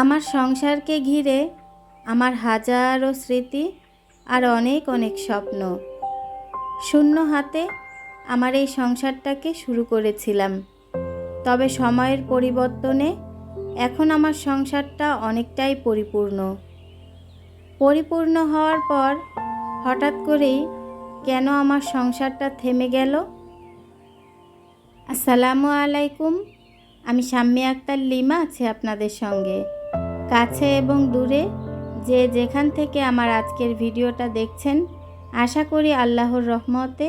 আমার সংসারকে ঘিরে আমার হাজারো স্মৃতি আর অনেক অনেক স্বপ্ন। শূন্য হাতে আমার এই সংসারটাকে শুরু করেছিলাম। তবে সময়ের পরিবর্তনে এখন আমার সংসারটা অনেকটাই পরিপূর্ণ। পরিপূর্ণ হওয়ার পর হঠাৎ করেই কেন আমার সংসারটা থেমে গেল? আসসালামু আলাইকুম, আমি শাম্মী আক্তার লিমা আছি আপনাদের সঙ্গে। কাছে এবং দূরে যে যেখান থেকে আমার আজকের ভিডিওটা দেখছেন, আশা করি আল্লাহর রহমতে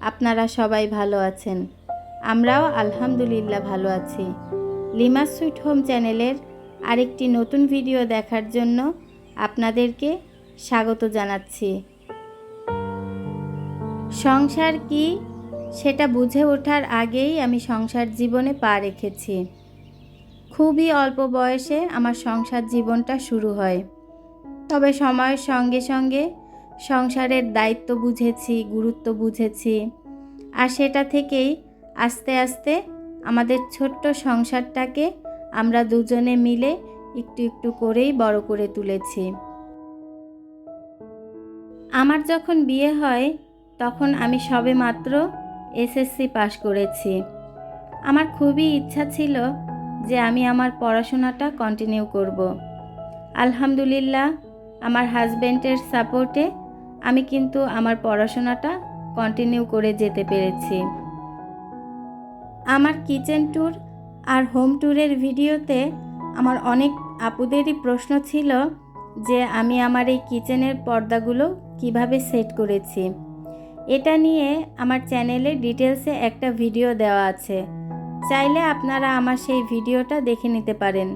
আপনারা সবাই ভালো আছেন। আমরাও আলহামদুলিল্লাহ ভালো আছি। লিমা সুইট হোম চ্যানেলের আরেকটি নতুন ভিডিও দেখার জন্য আপনাদেরকে স্বাগত জানাচ্ছি। সংসার কি সেটা বুঝে ওঠার আগেই আমি সংসার জীবনে পা রেখেছি। খুবই অল্প বয়সে আমার সংসার জীবনটা শুরু হয়। তবে সময়ের সঙ্গে সঙ্গে সংসারের দায়িত্ব বুঝেছি, গুরুত্ব বুঝেছি। আর সেটা থেকেই আস্তে আস্তে আমাদের ছোট্ট সংসারটাকে আমরা দুজনে মিলে একটু একটু করেই বড় করে তুলেছি। আমার যখন বিয়ে হয়, তখন আমি সবে মাত্র এসএসসি পাশ করেছি। আমার খুবই ইচ্ছা ছিল যে আমি আমার পড়াশোনাটা কন্টিনিউ করব। আলহামদুলিল্লাহ, আমার হাজব্যান্ডের সাপোর্টে আমি কিন্তু আমার পড়াশোনাটা কন্টিনিউ করে যেতে পেরেছি। আমার কিচেন ট্যুর আর হোম ট্যুরের ভিডিওতে আমার অনেক আপুদেরই প্রশ্ন ছিল যে আমি আমার এই কিচেনের পর্দাগুলো কীভাবে সেট করেছি। এটা নিয়ে আমার চ্যানেলে ডিটেলসে একটা ভিডিও দেওয়া আছে। চাইলে আপনারা আমার সেই ভিডিওটা দেখে নিতে পারেন।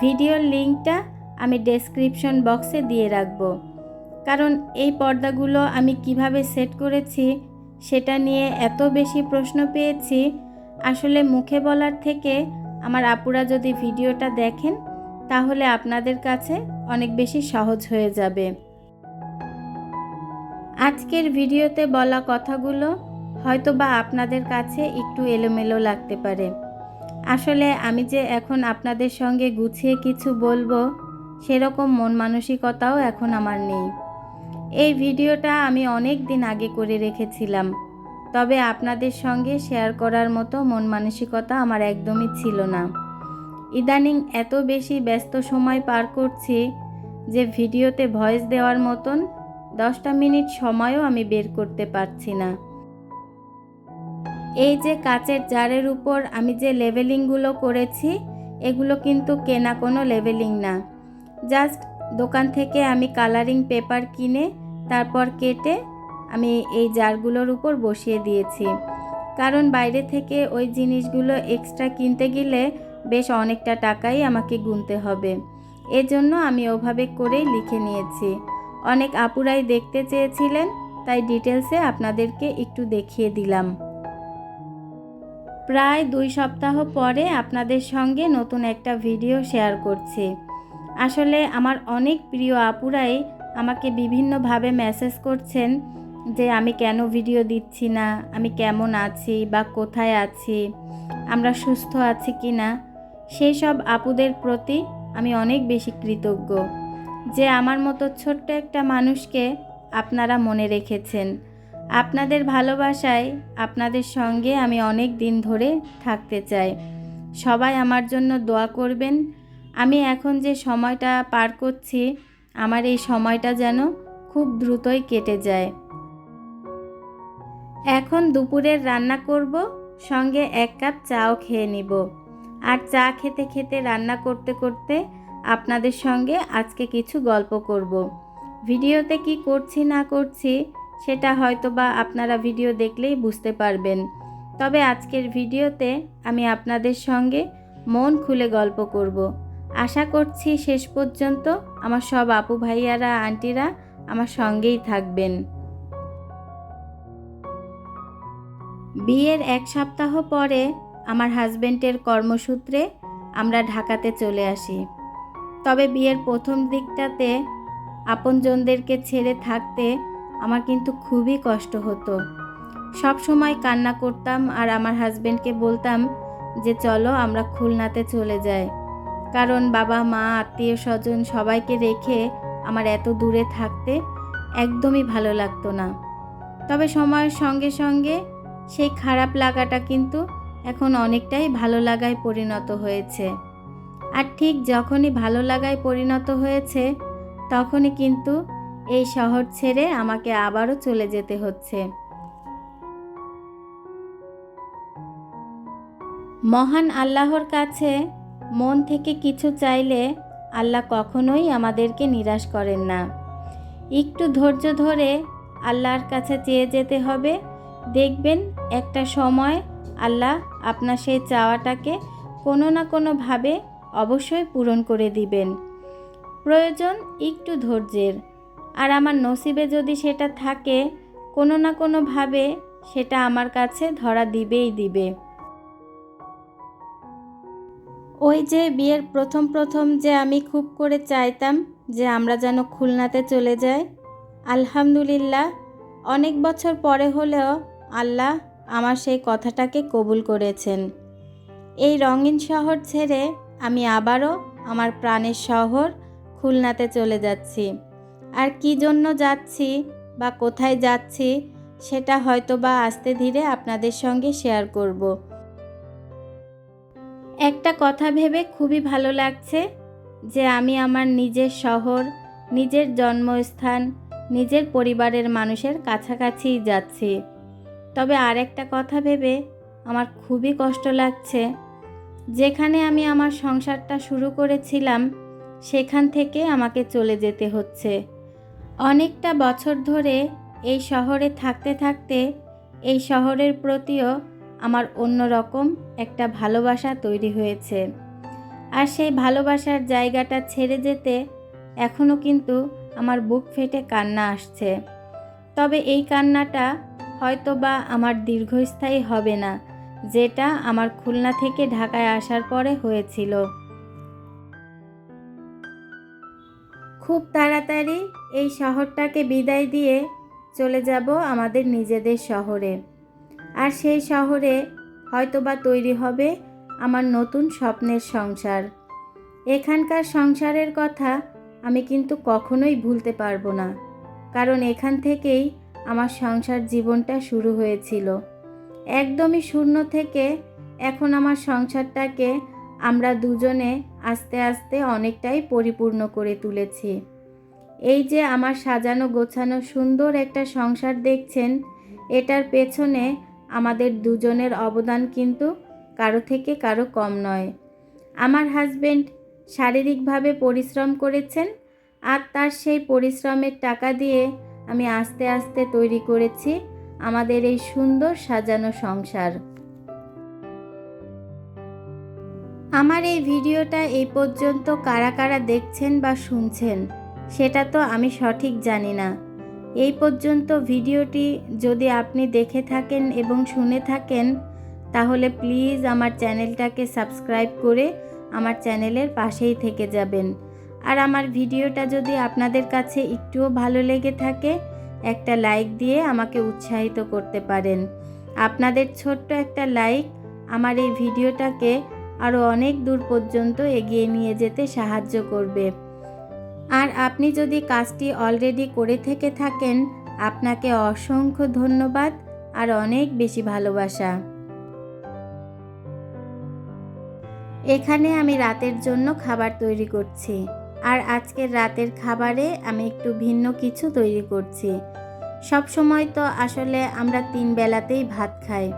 ভিডিওর লিঙ্কটা আমি ডেসক্রিপশন বক্সে দিয়ে রাখব। কারণ এই পর্দাগুলো আমি কীভাবে সেট করেছি, সেটা নিয়ে এত বেশি প্রশ্ন পেয়েছি, আসলে মুখে বলার থেকে আমার আপুরা যদি ভিডিওটা দেখেন, তাহলে আপনাদের কাছে অনেক বেশি সহজ হয়ে যাবে। আজকের ভিডিওতে বলা কথাগুলো হয়তো বা আপনাদের কাছে একটু এলোমেলো লাগতে পারে। আসলে আমি যে এখন আপনাদের সঙ্গে গুছিয়ে কিছু বলব, সেরকম মন মানসিকতাও এখন আমার নেই। এই ভিডিওটা আমি অনেক দিন আগে করে রেখেছিলাম, তবে আপনাদের সঙ্গে শেয়ার করার মতো মন মানসিকতা আমার একদমই ছিল না। ইদানিং এত বেশি ব্যস্ত সময় পার করছি যে ভিডিওতে ভয়েস দেওয়ার মতন দশটা মিনিট সময়ও আমি বের করতে পারছি না। এই যে কাচের জারের উপর আমি যে লেভেলিংগুলো করেছি, এগুলো কিন্তু কেনা কোনো লেভেলিং না। জাস্ট দোকান থেকে আমি কালারিং পেপার কিনে, তারপর কেটে আমি এই জারগুলোর উপর বসিয়ে দিয়েছি। কারণ বাইরে থেকে ওই জিনিসগুলো এক্সট্রা কিনতে গেলে বেশ অনেকটা টাকাই আমাকে গুনতে হবে। এজন্য আমি ওভাবে করেই লিখে নিয়েছি। অনেক আপুরাই দেখতে চেয়েছিলেন, তাই ডিটেলসে আপনাদেরকে একটু দেখিয়ে দিলাম। প্রায় দুই সপ্তাহ পরে আপনাদের সঙ্গে নতুন একটা ভিডিও শেয়ার করছি। আসলে আমার অনেক প্রিয় আপুরাই আমাকে বিভিন্নভাবে মেসেজ করছেন যে আমি কেন ভিডিও দিচ্ছি না, আমি কেমন আছি বা কোথায় আছি, আমরা সুস্থ আছি কি না সেই সব আপুদের প্রতি আমি অনেক বেশি কৃতজ্ঞ। যে আমার মতো ছোট্ট একটা মানুষকে আপনারা মনে রেখেছেন। আপনাদের ভালোবাসায়, আপনাদের সঙ্গে আমি অনেক দিন ধরে থাকতে চাই। সবাই আমার জন্য দোয়া করবেন। আমি এখন যে সময়টা পার করছি, আমার এই সময়টা যেন খুব দ্রুতই কেটে যায়। এখন দুপুরের রান্না করব, সঙ্গে এক কাপ চাও খেয়ে নিব। আর চা খেতে খেতে রান্না করতে করতে আপনাদের সঙ্গে আজকে কিছু গল্প করব। ভিডিওতে কি করছি না করছি সেটা হয়তো বা আপনারা ভিডিও দেখলেই বুঝতে পারবেন। তবে আজকের ভিডিওতে আমি আপনাদের সঙ্গে মন খুলে গল্প করব। আশা করছি শেষ পর্যন্ত আমার সব আপু ভাইয়ারা, আন্টিরা আমার সঙ্গেই থাকবেন। বিয়ের এক সপ্তাহ পরে আমার হাজবেন্ডের কর্মসূত্রে আমরা ঢাকাতে চলে আসি। তবে বিয়ের প্রথম দিকটাতে আপনজনদেরকে ছেড়ে থাকতে আমার কিন্তু খুবই কষ্ট হতো। সব সময় কান্না করতাম আর আমার হাজবেন্ডকে বলতাম যে, চলো আমরা খুলনাতে চলে যাই। কারণ বাবা, মা, আত্মীয় স্বজন সবাইকে রেখে আমার এত দূরে থাকতে একদমই ভালো লাগতো না। তবে সময়ের সঙ্গে সঙ্গে সেই খারাপ লাগাটা কিন্তু এখন অনেকটাই ভালো লাগায় পরিণত হয়েছে। আর ঠিক যখনই ভালো লাগায় পরিণত হয়েছে, তখনই কিন্তু এই শহর ছেড়ে আমাকে আবারও চলে যেতে হচ্ছে। মহান আল্লাহর কাছে মন থেকে কিছু চাইলে আল্লাহ কখনোই আমাদেরকে নিরাশ করেন না। একটু ধৈর্য ধরে আল্লাহর কাছে চেয়ে যেতে হবে। দেখবেন একটা সময় আল্লাহ আপনার সেই চাওয়াটাকে কোনো না কোনোভাবে অবশ্যই পূরণ করে দিবেন। প্রয়োজন একটু ধৈর্যের। আর আমার নসিবে যদি সেটা থাকে, কোনো না কোনোভাবে সেটা আমার কাছে ধরা দিবেই দিবে। ওই যে বিয়ের প্রথম প্রথম যে আমি খুব করে চাইতাম যে আমরা যেন খুলনাতে চলে যাই, আলহামদুলিল্লাহ অনেক বছর পরে হলেও আল্লাহ আমার সেই কথাটাকে কবুল করেছেন। এই রঙিন শহর ছেড়ে আমি আবারও আমার প্রাণের শহর খুলনাতে চলে যাচ্ছি। আর কি জন্য যাচ্ছি বা কোথায় যাচ্ছি সেটা হয়তো বা আস্তে ধীরে আপনাদের সঙ্গে শেয়ার করব। একটা কথা ভেবে খুবই ভালো লাগছে যে আমি আমার নিজের শহর, নিজের জন্মস্থান, নিজের পরিবারের মানুষের কাছাকাছিই যাচ্ছি। তবে আর একটা কথা ভেবে আমার খুবই কষ্ট লাগছে। যেখানে আমি আমার সংসারটা শুরু করেছিলাম, সেখান থেকে আমাকে চলে যেতে হচ্ছে। অনেকটা বছর ধরে এই শহরে থাকতে থাকতে এই শহরের প্রতিও আমার অন্যরকম একটা ভালোবাসা তৈরি হয়েছে। আর সেই ভালোবাসার জায়গাটা ছেড়ে যেতে এখনও কিন্তু আমার বুক ফেটে কান্না আসছে। তবে এই কান্নাটা হয়তো বা আমার দীর্ঘস্থায়ী হবে না, যেটা আমার খুলনা থেকে ঢাকায় আসার পরে হয়েছিল। খুব তাড়াতাড়ি এই শহরটাকে বিদায় দিয়ে চলে যাব আমাদের নিজেদের শহরে। আর সেই শহরে হয়তোবা তৈরি হবে আমার নতুন স্বপ্নের সংসার। এখানকার সংসারের কথা আমি কিন্তু কখনোই ভুলতে পারব না, কারণ এখান থেকেই আমার সংসার জীবনটা শুরু হয়েছিল। একদমই শূন্য থেকে এখন আমার সংসারটাকে আমরা দুজনে আস্তে আস্তে অনেকটাই পরিপূর্ণ করে তুলেছি। এই যে আমার সাজানো গোছানো সুন্দর একটা সংসার দেখছেন, এটার পেছনে আমাদের দুজনের অবদান কিন্তু কারও থেকে কারও কম নয়। আমার হাজবেন্ড শারীরিকভাবে পরিশ্রম করেছেন আর তার সেই পরিশ্রমের টাকা দিয়ে আমি আস্তে আস্তে তৈরি করেছি আমাদের এই সুন্দর সাজানো সংসার। আমার এই ভিডিওটা এই পর্যন্ত কারা কারা দেখছেন বা শুনছেন, সেটা তো আমি সঠিক জানি না। এই পর্যন্ত ভিডিওটি যদি আপনি দেখে থাকেন এবং শুনে থাকেন, তাহলে প্লিজ আমার চ্যানেলটাকে সাবস্ক্রাইব করে আমার চ্যানেলের পাশেই থেকে যাবেন। আর আমার ভিডিওটা যদি আপনাদের কাছে একটুও ভালো লেগে থাকে, একটা লাইক দিয়ে আমাকে উৎসাহিত করতে পারেন। আপনাদের ছোট্ট একটা লাইক আমার এই ভিডিওটাকে আরও অনেক দূর পর্যন্ত এগিয়ে নিয়ে যেতে সাহায্য করবে। আর আপনি যদি কাজটি অলরেডি করে থেকে থাকেন, আপনাকে অসংখ্য ধন্যবাদ আর অনেক বেশি ভালোবাসা। এখানে আমি রাতের জন্য খাবার তৈরি করছি আর আজকের রাতের খাবারে আমি একটু ভিন্ন কিছু তৈরি করছি। সব সময় তো আসলে আমরা তিন বেলাতেই ভাত খাই।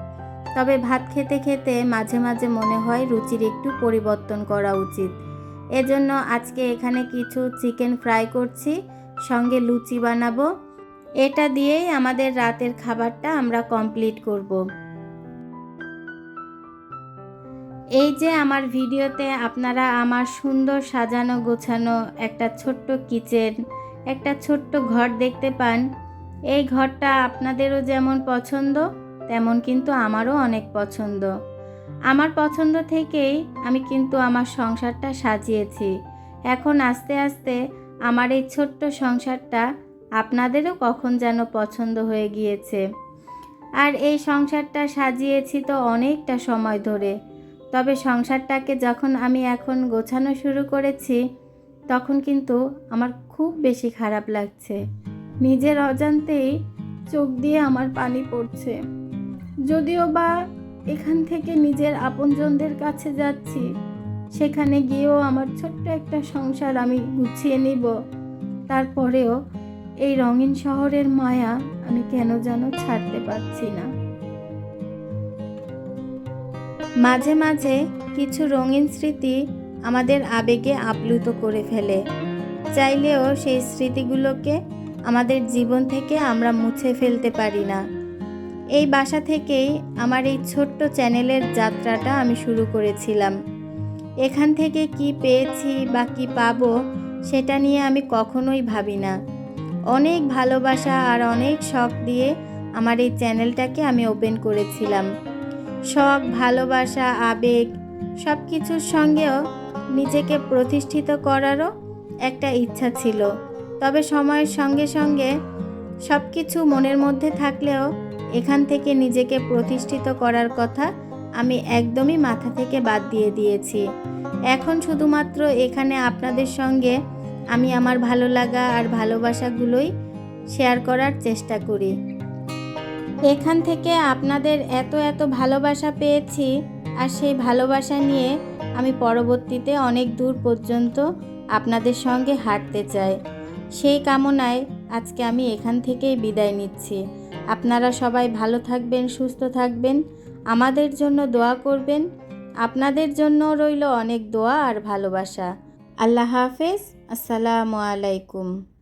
তবে ভাত খেতে খেতে মাঝে মাঝে মনে হয় রুচির একটু পরিবর্তন করা উচিত এজন্য আজকে এখানে কিছু চিকেন ফ্রাই করছি, সঙ্গে লুচি বানাবো এটা দিয়েই আমাদের রাতের খাবারটা আমরা কমপ্লিট করব। এই যে আমার ভিডিওতে আপনারা আমার সুন্দর সাজানো গোছানো একটা ছোট্ট কিচেন, একটা ছোট্ট ঘর দেখতে পান, এই ঘরটা আপনাদেরও যেমন পছন্দ তেমন কিন্তু আমারও অনেক পছন্দ। আমার পছন্দ থেকেই আমি কিন্তু আমার সংসারটা সাজিয়েছি। এখন আস্তে আস্তে আমার এই ছোট্ট সংসারটা আপনাদেরও কখন যেন পছন্দ হয়ে গিয়েছে। আর এই সংসারটা সাজিয়েছি তো অনেকটা সময় ধরে। তবে সংসারটাকে যখন আমি এখন গোছানো শুরু করেছি, তখন কিন্তু আমার খুব বেশি খারাপ লাগছে। নিজের অজান্তেই চোখ দিয়ে আমার পানি পড়ছে। যদিও বা এখান থেকে নিজের আপনজনদের কাছে যাচ্ছি, সেখানে গিয়েও আমার ছোট্ট একটা সংসার আমি গুছিয়ে নিব। তারপরেও এই রঙিন শহরের মায়া আমি কেন যেন ছাড়তে পারছি না। মাঝে মাঝে কিছু রঙিন স্মৃতি আমাদের আবেগে আপ্লুত করে ফেলে। চাইলেও সেই স্মৃতিগুলোকে আমাদের জীবন থেকে আমরা মুছে ফেলতে পারি না। এই বাসা থেকেই আমার এই ছোট্ট চ্যানেলের যাত্রাটা আমি শুরু করেছিলাম। এখান থেকে কি পেয়েছি বা কি পাবো সেটা নিয়ে আমি কখনোই ভাবি না। অনেক ভালোবাসা আর অনেক শখ দিয়ে আমার এই চ্যানেলটাকে আমি ওপেন করেছিলাম। শখ, ভালোবাসা, আবেগ সব কিছুর সঙ্গেও নিজেকে প্রতিষ্ঠিত করারও একটা ইচ্ছা ছিল। তবে সময়ের সঙ্গে সঙ্গে সব কিছু মনের মধ্যে থাকলেও এখান থেকে নিজেকে প্রতিষ্ঠিত করার কথা আমি একদমই মাথা থেকে বাদ দিয়ে দিয়েছি। এখন শুধুমাত্র এখানে আপনাদের সঙ্গে আমি আমার ভালো লাগা আর ভালোবাসাগুলোই শেয়ার করার চেষ্টা করি। এখান থেকে আপনাদের এত এত ভালোবাসা পেয়েছি আর সেই ভালোবাসা নিয়ে আমি পরবর্তীতে অনেক দূর পর্যন্ত আপনাদের সঙ্গে হাঁটতে চাই। সেই কামনায় আজকে আমি এখান থেকেই বিদায় নিচ্ছি। আপনারা সবাই ভালো থাকবেন, সুস্থ থাকবেন। আমাদের জন্য দোয়া করবেন। আপনাদের জন্য রইল অনেক দোয়া আর ভালোবাসা। আল্লাহ হাফেজ। আসসালামু আলাইকুম।